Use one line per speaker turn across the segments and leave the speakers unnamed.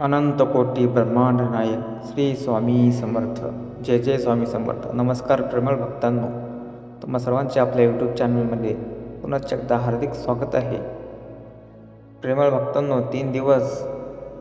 अनंतकोटी ब्रह्मांड नायक श्री स्वामी समर्थ. जय जय स्वामी समर्थ. नमस्कार प्रेमळ भक्तांनो. तुम्हा सर्वांचे आपल्या यूट्यूब चॅनलमध्ये पुन्हा एकदा हार्दिक स्वागत आहे. प्रेमळ भक्तांनो तीन दिवस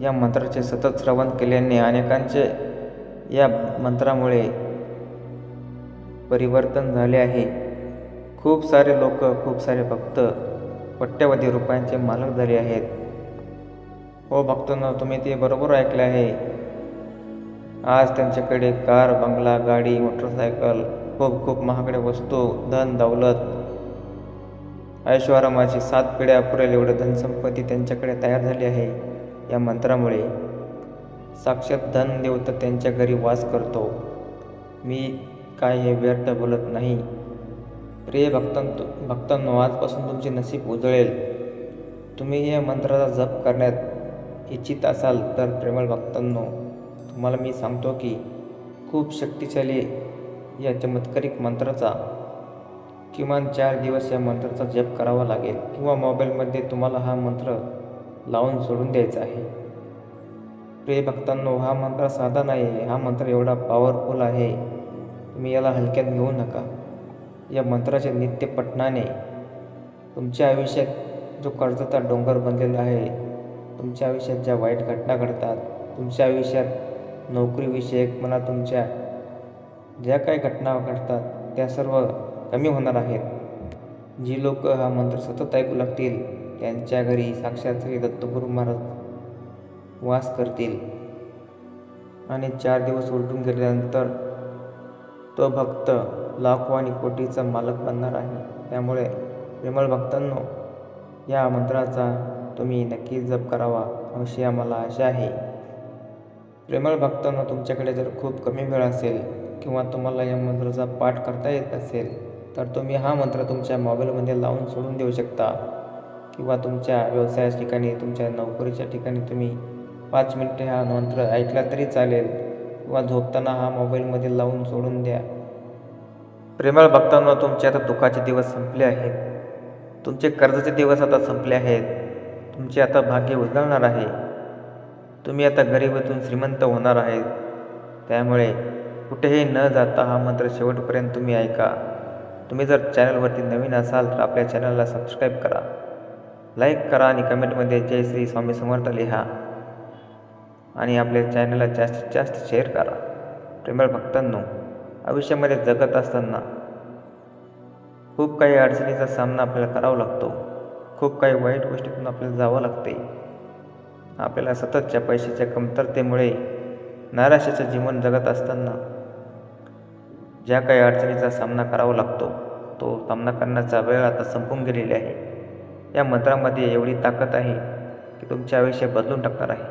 या मंत्राचे सतत श्रवण केल्याने अनेकांचे या मंत्रामुळे परिवर्तन झाले आहे. खूप सारे लोक खूप सारे भक्त कोट्यवधी रुपयांचे मालक झाले आहेत. हो भक्तांनो तुम्ही ते बरोबर ऐकले आहे. आज त्यांच्याकडे कार बंगला गाडी मोटरसायकल खूप खूप महागड्या वस्तू धन दौलत ऐश्वरामाची सात पिढ्या पुरेल एवढं धनसंपत्ती त्यांच्याकडे तयार झाली आहे. या मंत्रामुळे साक्षात धन देवता त्यांच्या घरी वास करतो. मी काय हे व्यर्थ बोलत नाही. प्रिय भक्तांतो भक्तांनो आजपासून तुमचे नशीब उजळेल. तुम्ही या मंत्राचा जप करण्यात इच्छित असाल तर प्रेमळ भक्तांनो तुम्हाला मी सांगतो की खूप शक्तिशाली या चमत्कारिक मंत्राचा किमान चार दिवस या मंत्राचा जप करावा लागेल किंवा मोबाईलमध्ये तुम्हाला हा मंत्र लावून सोडून द्यायचा आहे. प्रिय भक्तांनो हा मंत्र साधा नाही आहे. हा मंत्र एवढा पॉवरफुल आहे. तुम्ही याला हलक्यात घेऊ नका. या मंत्राच्या नित्य पठणाने तुमच्या आयुष्यात जो कर्जाचा डोंगर बनलेला आहे तुमच्या आयुष्यात ज्या वाईट घटना घडतात तुमच्या आयुष्यात नोकरीविषयक म्हणा तुमच्या ज्या काही घटना घडतात त्या सर्व कमी होणार आहेत. जी लोक हा मंत्र सतत ऐकू लागतील त्यांच्या घरी साक्षात श्री दत्तगुरू महाराज वास करतील. आणि चार दिवस उलटून गेल्यानंतर तो भक्त लाखो आणि कोटीचा मालक बनणार आहे. त्यामुळे विमल भक्तांनो या मंत्राचा तुम्ही नक्की जप करावा. अशी आम्हाला आशा आहे. प्रेमळ भक्तांना तुमच्याकडे जर खूप कमी वेळ असेल किंवा तुम्हाला या मंत्राचा पाठ करता येत नसेल तर तुम्ही हा मंत्र तुमच्या मोबाईलमध्ये लावून सोडून देऊ शकता. किंवा तुमच्या व्यवसायाच्या ठिकाणी तुमच्या नोकरीच्या ठिकाणी तुम्ही पाच मिनटे हा मंत्र ऐकला तरी चालेल. किंवा झोपताना हा मोबाईलमध्ये लावून सोडून द्या. प्रेमळ भक्तांना तुमचे आता दुःखाचे दिवस संपले आहेत. तुमचे कर्जाचे दिवस आता संपले आहेत. तुमचे आता भाग्य उजळणार आहे. तुम्ही आता गरीबातून श्रीमंत होणार आहेत. त्यामुळे कुठेही न जाता हा मंत्र शेवटपर्यंत तुम्ही ऐका. तुम्ही जर चॅनलवरती नवीन असाल तर आपल्या चॅनलला सबस्क्राईब करा. लाईक करा आणि कमेंटमध्ये जय श्री स्वामी समर्थ लिहा. आणि आपल्या चॅनलला जास्तीत जास्त शेअर करा. प्रेमळ भक्तांनो आयुष्यामध्ये जगत असताना खूप काही अडचणीचा सामना आपल्याला करावा लागतो. खूप काही वाईट गोष्टीतून आपल्याला जावं लागते आपल्याला सततच्या पैशाच्या कमतरतेमुळे नाराशाचं जीवन जगत असताना ज्या काही अडचणीचा सामना करावा लागतो तो सामना करण्याचा वेळ आता संपून गेलेली आहे. या मंत्रामध्ये एवढी ताकद आहे की तुमचे आयुष्य बदलून टाकणार आहे.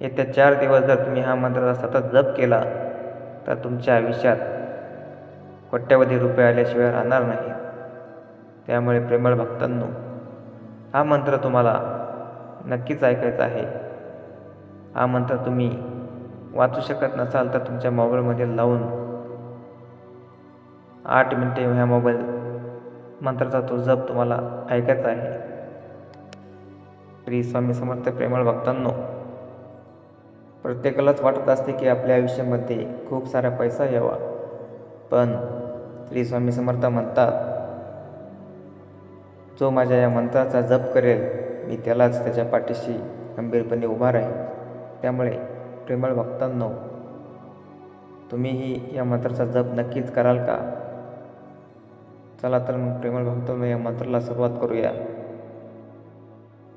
येत्या चार दिवस जर तुम्ही हा मंत्राचा सतत जप केला तर तुमच्या आयुष्यात कोट्यवधी रुपये आल्याशिवाय राहणार नाही. त्यामुळे प्रेमळ भक्तांनो हा मंत्र तुम्हाला नक्कीच ऐकायचा आहे. हा मंत्र तुम्ही वाचू शकत नसाल तर तुमच्या मोबाईलमध्ये लावून आठ मिनटे ह्या मोबाईल मंत्राचा तो जप तुम्हाला ऐकायचा आहे. श्री स्वामी समर्थ प्रेमळ भक्तांनो प्रत्येकालाच वाटत असते की आपल्या आयुष्यामध्ये खूप सारा पैसा यावा. पण श्री स्वामी समर्थ म्हणतात जो माझ्या या मंत्राचा जप करेल मी त्यालाच त्याच्या पाठीशी गंभीरपणे उभा राहील त्यामुळे प्रेमळ भक्तांनो तुम्हीही या मंत्राचा जप नक्कीच कराल का? चला तर मग प्रेमळ भक्तांनो या मंत्राला सुरुवात करूया.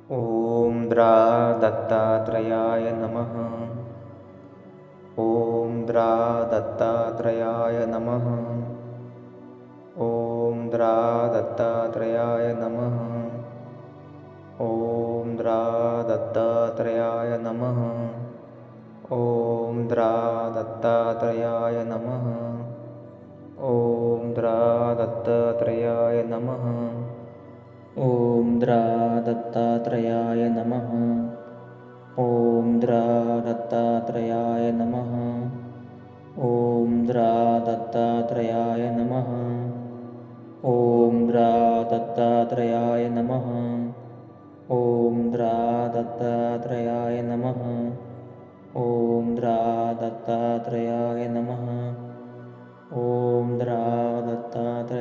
ओम द्रा दत्तात्रयाय नमः. ओम द्रा दत्तात्रयाय नमः. ओम द्रा दत्तात्रयाय नमः। ओम द्रा दत्तात्रयाय नमः। ओम द्रा दत्तात्रयाय नमः। ओम द्रा दत्तात्रयाय नमः। ओम द्रा दत्तात्रयाय नमः। ओम द्रा दत्तात्रयाय नमः। ओम द्रा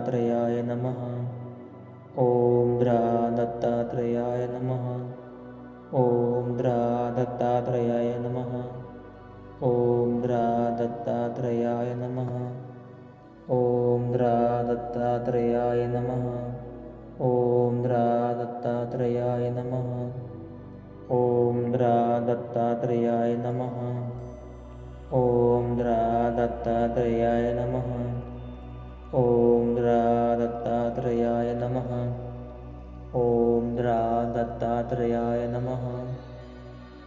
दत्तात्रयाय नमः। ॐ द्रा दत्तात्रयाय नमः। ॐ द्रा दत्तात्रयाय नमः। ॐ द्रा दत्तात्रयाय नमः। ॐ द्रा दत्तात्रयाय नमः। ॐ द्रा दत्तात्रयाय नमः। ॐ द्रा दत्तात्रयाय नमः। ॐ द्रा दत्तात्रयाय नमः। ॐ दत्तात्रयाय नमः।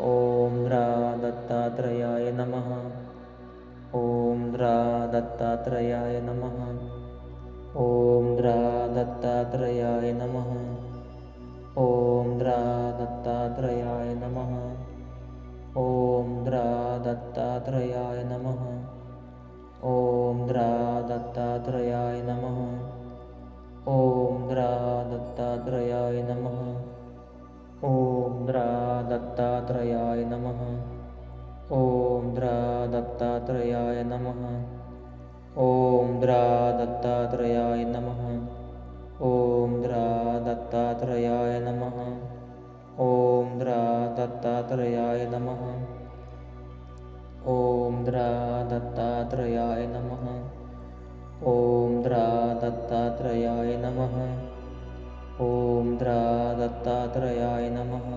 ॐ द्रा दत्तात्रयाय नमः। ॐ द्रा दत्तात्रयाय नमः। ॐ द्रा दत्तात्रयाय नमः। ॐ द्रा दत्तात्रयाय नमः। ॐ द्रा दत्तात्रयाय नमः। ॐ द्रा दत्तात्रयाय नमः। दत्तात्रयाय नमः। ॐ द्रा दत्तात्रयाय नमः। ॐ द्रा दत्तात्रयाय नमः। ॐ द्रा दत्तात्रयाय नमः।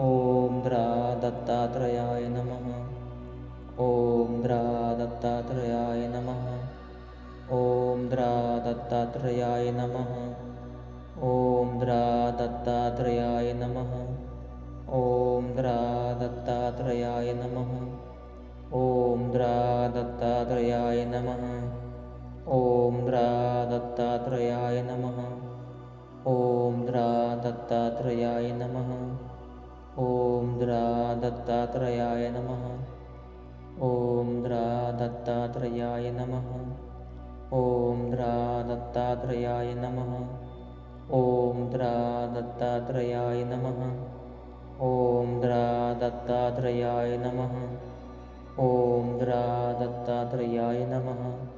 ॐ द्रा दत्तात्रयाय नमः। ॐ द्रा दत्तात्रयाय नमः। ॐ द्रा दत्तात्रयाय नमः। ॐ द्रा दत्तात्रयाय ॐ द्रा दत्तात्रयाय नमः। ॐ द्रा दत्तात्रयाय नमः। ॐ द्रा दत्तात्रयाय नमः। ॐ द्रा दत्तात्रयाय नमः। ॐ द्रा दत्तात्रयाय नमः। ॐ द्रा दत्तात्रयाय नमः। ॐ द्रा दत्तात्रयाय नमः। ॐ द्रा दत्तात्रयाय नमः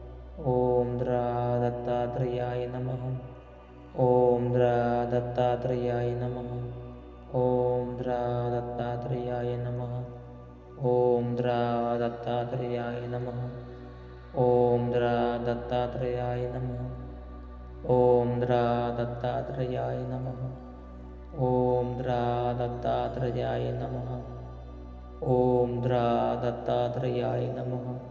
ॐ द्रा दत्तात्रयाय नमः ॐ द्रा दत्तात्रयाय नमः ॐ द्रा दत्तात्रयाय नमः ॐ द्रा दत्तात्रयाय नमः ॐ द्रा दत्तात्रयाय नमः ॐ द्रा दत्तात्रयाय नमः ॐ द्रा दत्तात्रयाय नमः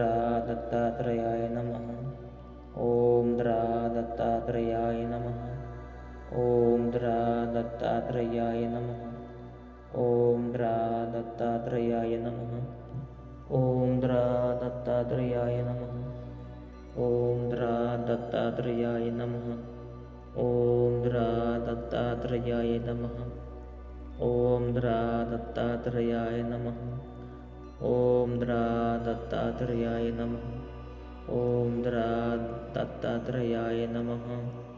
द्रा दत्तात्रयाय नमः। ॐ द्रा दत्तात्रयाय नमः। ॐ द्रा दत्तात्रयाय नमः। ॐ द्रा दत्तात्रयाय नमः। ॐ द्रा दत्तात्रयाय नमः। ॐ द्रा दत्तात्रयाय नमः। ॐ द्रा दत्तात्रयाय नमः। ॐ द्रा दत्तात्रयाय नमः। ॐ द्रा दत्तात्रेयाय नमः। ॐ द्रा दत्तात्रेयाय नमः